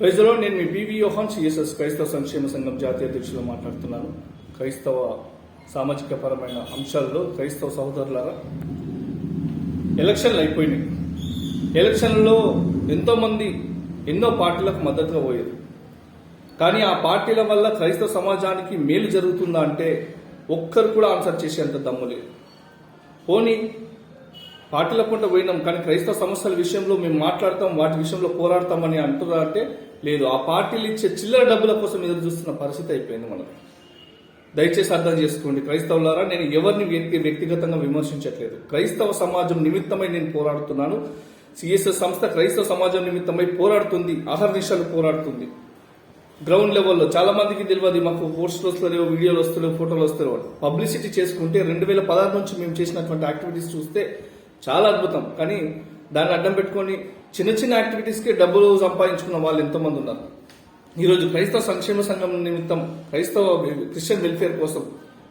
ప్రజలో నేను మీ బీవీ యోహాన్ సిఎస్ఎస్ క్రైస్తవ సంక్షేమ సంఘం జాతీయ అధ్యక్షులు మాట్లాడుతున్నాను. క్రైస్తవ సామాజిక పరమైన అంశాల్లో క్రైస్తవ సహోదరులారా ఎలక్షన్లు అయిపోయినాయి. ఎలక్షన్లో ఎంతోమంది ఎన్నో పార్టీలకు మద్దతుగా పోయారు. కానీ ఆ పార్టీల వల్ల క్రైస్తవ సమాజానికి మేలు జరుగుతుందా అంటే ఒక్కరు కూడా ఆన్సర్ చేసేంత దమ్ము లేదు. పోనీ పార్టీల పోయినాం కానీ క్రైస్తవ సమస్యల విషయంలో మేము మాట్లాడతాం వాటి విషయంలో పోరాడతామని అంటున్నారంటే లేదు. ఆ పార్టీలు ఇచ్చే చిల్లర డబ్బుల కోసం ఎదురు చూస్తున్న పరిస్థితి అయిపోయింది మనకు. దయచేసి అర్థం చేసుకోండి క్రైస్తవులారా నేను ఎవరిని వ్యక్తి వ్యక్తిగతంగా విమర్శించట్లేదు. క్రైస్తవ సమాజం నిమిత్తమై నేను పోరాడుతున్నాను. సిఎస్ఎస్ సంస్థ క్రైస్తవ సమాజం నిమిత్తమై పోరాడుతుంది అహర్నిశాలు పోరాడుతుంది. గ్రౌండ్ లెవెల్లో చాలా మందికి తెలియదు మాకు పోస్టులు వస్తలేవు వీడియోలు వస్తలేవు ఫోటోలు వస్తలేవు. పబ్లిసిటీ చేసుకుంటే రెండు వేల పదహారు నుంచి మేము చేసినటువంటి యాక్టివిటీస్ చూస్తే చాలా అద్భుతం. కానీ దాన్ని అడ్డం పెట్టుకొని చిన్న చిన్న యాక్టివిటీస్కి డబ్బులు సంపాదించుకున్న వాళ్ళు ఎంతోమంది ఉన్నారు. ఈరోజు క్రైస్తవ సంక్షేమ సంఘం నిమిత్తం క్రైస్తవ క్రిస్టియన్ వెల్ఫేర్ కోసం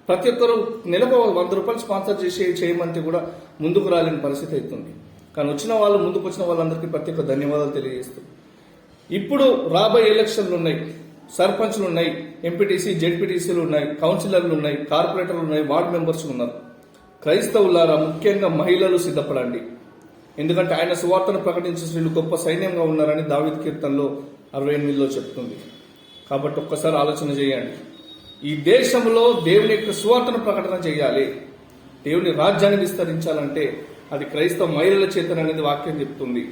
ప్రతి ఒక్కరూ నెలకు వంద రూపాయలు స్పాన్సర్ చేసి చేయమంటే కూడా ముందుకు రాలేని పరిస్థితి అవుతుంది కానీ వచ్చిన వాళ్ళు ముందుకు వచ్చిన వాళ్ళందరికీ ప్రతి ఒక్క ధన్యవాదాలు తెలియజేస్తూ. ఇప్పుడు రాబోయే ఎలక్షన్లు ఉన్నాయి. సర్పంచ్లు ఉన్నాయి. ఎంపీటీసీ జెడ్పీటీసీలు ఉన్నాయి. కౌన్సిలర్లు ఉన్నాయి. కార్పొరేటర్లు ఉన్నాయి. వార్డు మెంబర్స్ ఉన్నారు. క్రైస్తవులారా ముఖ్యంగా మహిళలు సిద్ధపడండి. ఎందుకంటే ఆయన సువార్తను ప్రకటించే స్త్రీలు గొప్ప సైన్యంగా ఉన్నారని దావిద్ కీర్తనలో అరవై ఎనిమిదిలో చెప్తుంది. కాబట్టి ఒక్కసారి ఆలోచన చేయండి. ఈ దేశంలో దేవుని యొక్క సువార్తను ప్రకటన చేయాలి. దేవుని రాజ్యాన్ని విస్తరించాలంటే అది క్రైస్తవ మహిళల చేతన అనేది వాక్యం చెప్తుంది.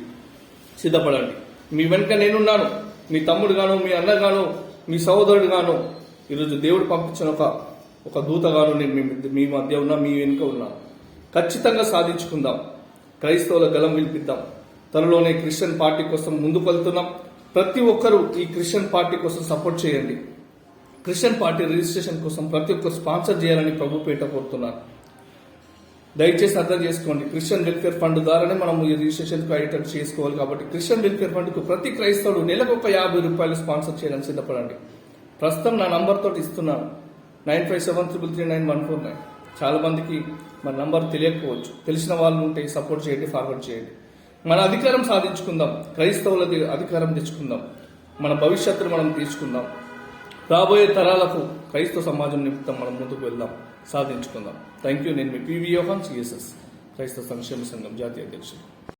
సిద్ధపడండి. మీ వెనుక నేనున్నాను. మీ తమ్ముడు గాను మీ అన్నగాను మీ సహోదరుడు గాను ఈరోజు దేవుడు పంపించిన ఒక ఒక దూతగాను నేను మీ మధ్య- మీ మధ్య ఉన్నా మీ వెనుక ఉన్నా. ఖచ్చితంగా సాధించుకుందాం. క్రైస్తవుల గలం వినిపిద్దాం. త్వరలోనే క్రిస్టియన్ పార్టీ కోసం ముందుకు వెళ్తున్నాం. ప్రతి ఒక్కరూ ఈ క్రిస్టియన్ పార్టీ కోసం సపోర్ట్ చేయండి. క్రిస్టియన్ పార్టీ రిజిస్ట్రేషన్ కోసం ప్రతి ఒక్కరు స్పాన్సర్ చేయాలని ప్రభు పేట కోరుతున్నారు దయచేసి అర్థం చేసుకోండి. క్రిస్టియన్ వెల్ఫేర్ ఫండ్ ద్వారానే మనం ఈ రిజిస్ట్రేషన్ అయ్యేటట్టు చేసుకోవాలి కాబట్టి క్రిస్టియన్ వెల్ఫేర్ ఫండ్కు ప్రతి క్రైస్తవుడు నెలకు ఒక యాభై రూపాయలు స్పాన్సర్ చేయడానికి సిద్ధపడండి. ప్రస్తుతం నా నంబర్తో ఇస్తున్నాను. Nine five seven triple three nine one four nine. చాలా మందికి మన నంబర్ తెలియకపోవచ్చు. తెలిసిన వాళ్ళు ఉంటే సపోర్ట్ చేయండి ఫార్వర్డ్ చేయండి. మన అధికారం సాధించుకుందాం. క్రైస్తవుల అధికారం తెచ్చుకుందాం. మన భవిష్యత్తును మనం తీసుకుందాం. రాబోయే తరాలకు క్రైస్తవ సమాజం నిమిత్తం మనం ముందుకు వెళ్దాం. సాధించుకుందాం. థ్యాంక్ యూ నేను మీ పివి యోహన్ సిఎస్ఎస్ క్రైస్తవ సంక్షేమ సంఘం జాతీయ అధ్యక్షుడు.